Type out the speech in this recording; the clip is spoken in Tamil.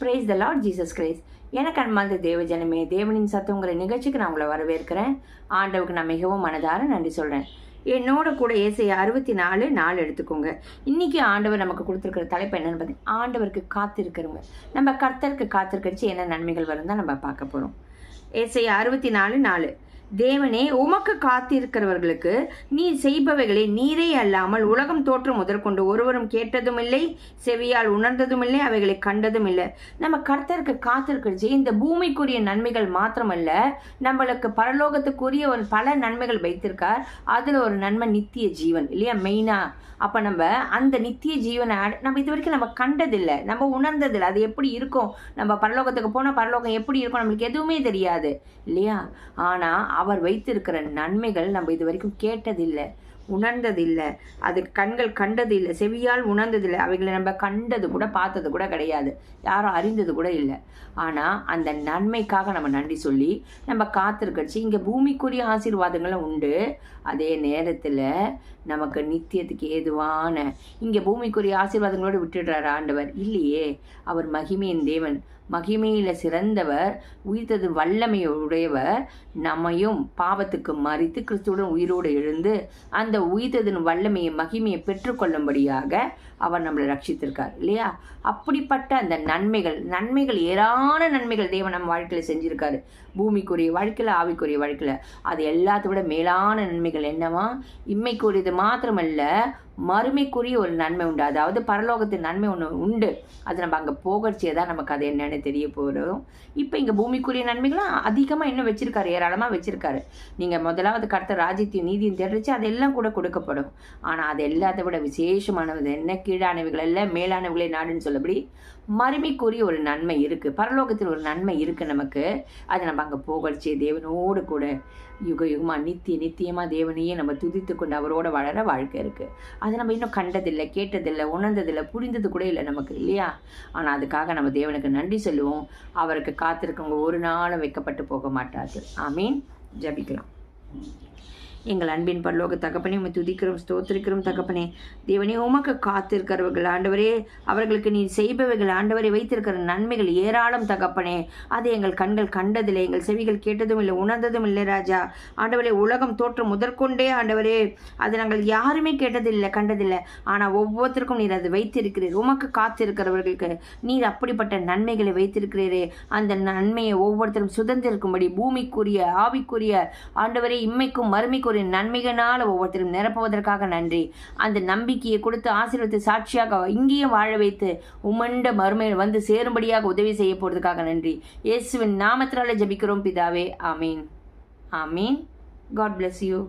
Praise the lord Jesus Christ எனக்கு அன்பார்ந்த தேவ ஜனமே தேவனின் சத்துங்கிற நிகழ்ச்சிக்கு நான் உங்களை வரவேற்கிறேன். ஆண்டவுக்கு நான் மிகவும் மனதார நன்றி சொல்கிறேன் என்னோட கூட ஏசை அறுபத்தி நாலு நாள் எடுத்துக்கோங்க. இன்றைக்கி ஆண்டவர் நமக்கு கொடுத்துருக்கிற தலைப்பு என்னென்னு பார்த்தீங்கன்னா ஆண்டவருக்கு காத்திருக்கிறவங்க. நம்ம கர்த்தருக்கு காத்திருக்கச்சு என்ன நன்மைகள் வரும் தான் நம்ம பார்க்க போகிறோம் ஏசை அறுபத்தி நாலு நாலு. தேவனே உமக்கு காத்திருக்கிறவர்களுக்கு நீ செய்பவைகளை நீரே அல்லாமல் உலகம் தோற்றம் முதற்கொண்டு ஒருவரும் கேட்டதும் இல்லை செவியால் உணர்ந்ததும் இல்லை அவைகளை கண்டதும் இல்லை நம்ம கர்த்தருக்கு காத்திருக்கிறச்சு இந்த பூமிக்குரிய நன்மைகள் மாத்திரமல்ல நம்மளுக்கு பரலோகத்துக்குரிய ஒரு பல நன்மைகள் வைத்திருக்கார். அதில் ஒரு நன்மை நித்திய ஜீவன் இல்லையா? மெயினாக அப்போ நம்ம அந்த நித்திய ஜீவனை நம்ம இது வரைக்கும் நம்ம கண்டதில்லை நம்ம உணர்ந்ததில்லை. அது எப்படி இருக்கும்? நம்ம பரலோகத்துக்கு போனால் பரலோகம் எப்படி இருக்கும்? நம்மளுக்கு எதுவுமே தெரியாது இல்லையா? ஆனால் அவர் வைத்திருக்கிற நன்மைகள் நம்ம இது வரைக்கும் கேட்டதில்லை. உணர்ந்ததில்லை. அது கண்கள் கண்டதில்லை. செவியால் உணர்ந்ததில்லை. அவைகளை நம்ம கண்டது கூட பார்த்தது கூட கிடையாது. யாரும் அறிந்தது கூட இல்லை. ஆனால் அந்த நன்மைக்காக நம்ம நன்றி சொல்லி நம்ம காத்திருக்கச்சு இங்கே பூமிக்குரிய ஆசீர்வாதங்களும் உண்டு. அதே நேரத்தில் நமக்கு நித்தியத்துக்கு ஏதுவான இங்கே பூமிக்குரிய ஆசீர்வாதங்களோடு விட்டுடுறார் ஆண்டவர். இல்லையே அவர் மகிமையின் தேவன். மகிமையில் சிறந்தவர் உயிர்த்தது வல்லமையுடையவர். நம்மையும் பாவத்துக்கு மறித்து கிறிஸ்துவுடன் உயிரோடு எழுந்து அந்த உயிர்த்ததின் வல்லமையை மகிமையை பெற்றுக்கொள்ளும்படியாக அவர் நம்மளை ரட்சித்திருக்கார் இல்லையா? அப்படிப்பட்ட அந்த நன்மைகள் நன்மைகள் ஏராளமான நன்மைகள் தேவன் நம்ம வாழ்க்கையில் செஞ்சிருக்காரு. பூமிக்குரிய வாழ்க்கையில் ஆவிக்குரிய வாழ்க்கையில். அது எல்லாத்த விட மேலான நன்மைகள் என்னவா? இம்மைக்குரியது மாத்திரமல்ல மறுமைக்குரிய ஒரு நன்மை உண்டு. அதாவது பரலோகத்தின் நன்மை ஒன்று உண்டு. அது நம்ம அங்கே போகச்சே தான் நமக்கு அது என்னென்னு தெரிய போகிறோம் இப்போ இங்கே பூமிக்குரிய நன்மைகளும் அதிகமாக இன்னும் வச்சிருக்காரு? ஏராளமாக வச்சுருக்காரு. நீங்கள் முதலாவது கடத்த ராஜ்யத்தையும் நீதியும் தெரிஞ்சு அதெல்லாம் கூட கொடுக்கப்படும். ஆனால் அது எல்லாத்தை விட விசேஷமானது என்ன? கீழானவைகள் எல்லாம் மேலானவைகளே நாடுன்னு சொல்லபடி மறுமைக்குரிய ஒரு நன்மை இருக்குது பரலோகத்தில் ஒரு நன்மை இருக்குது நமக்கு. அது நம்ம அங்கே போகடிச்சு தேவனோடு கூட யுக யுகமாக நித்திய நித்தியமாக தேவனையே நம்ம துதித்து கொண்டு அவரோட வளர வாழ்க்கை இருக்குது அதை நம்ம இன்னும் கண்டதில்லை கேட்டதில்லை உணர்ந்ததில்லை புரிந்தது கூட இல்லை நமக்கு இல்லையா? ஆனால் அதுக்காக நம்ம தேவனுக்கு நன்றி சொல்லுவோம். அவருக்கு காத்திருக்கவங்க ஒரு நாளும் வைக்கப்பட்டு போக மாட்டார்கள். ஆமீன். ஜபிக்கலாம் எங்கள் அன்பின் பரலோக தகப்பனே உமை துதிக்கிறோம் ஸ்தோத்திரிக்கிறோம் தகப்பனே. தேவனே உமக்கு காத்திருக்கிறவர்கள் ஆண்டவரே அவர்களுக்கு நீ செய்பவைகள் ஆண்டவரை வைத்திருக்கிற நன்மைகள் ஏராளம் தகப்பனே. அது எங்கள் கண்கள் கண்டதில்லை எங்கள் செவிகள் கேட்டதும் இல்லை உணர்ந்ததும் இல்லை ராஜா. ஆண்டவரே உலகம் தோற்றம் முதற்கொண்டே ஆண்டவரே அது நாங்கள் யாருமே கேட்டதில்லை கண்டதில்லை. ஆனால் ஒவ்வொருத்தருக்கும் நீர் அது வைத்திருக்கிறீர். உமக்கு காத்திருக்கிறவர்களுக்கு நீர் அப்படிப்பட்ட நன்மைகளை வைத்திருக்கிறீரே. அந்த நன்மையை ஒவ்வொருத்தரும் சுதந்திருக்கும்படி பூமிக்குரிய ஆவிக்குரிய ஆண்டவரே இம்மைக்கும் மறுமைக்குரிய நன்மைகளால் ஒவ்வொருத்தரும் நிரப்புவதற்காக நன்றி. அந்த நம்பிக்கையை கொடுத்து ஆசீர்வத்தை சாட்சியாக இங்கேயும் வாழ வைத்து உமண்ட மறுமையில் வந்து சேரும்படியாக உதவி செய்ய போறதுக்காக நன்றி. இயேசுவின் நாமத்தினால ஜபிக்கிறோம் பிதாவே. ஆமீன். ஆமீன். God bless you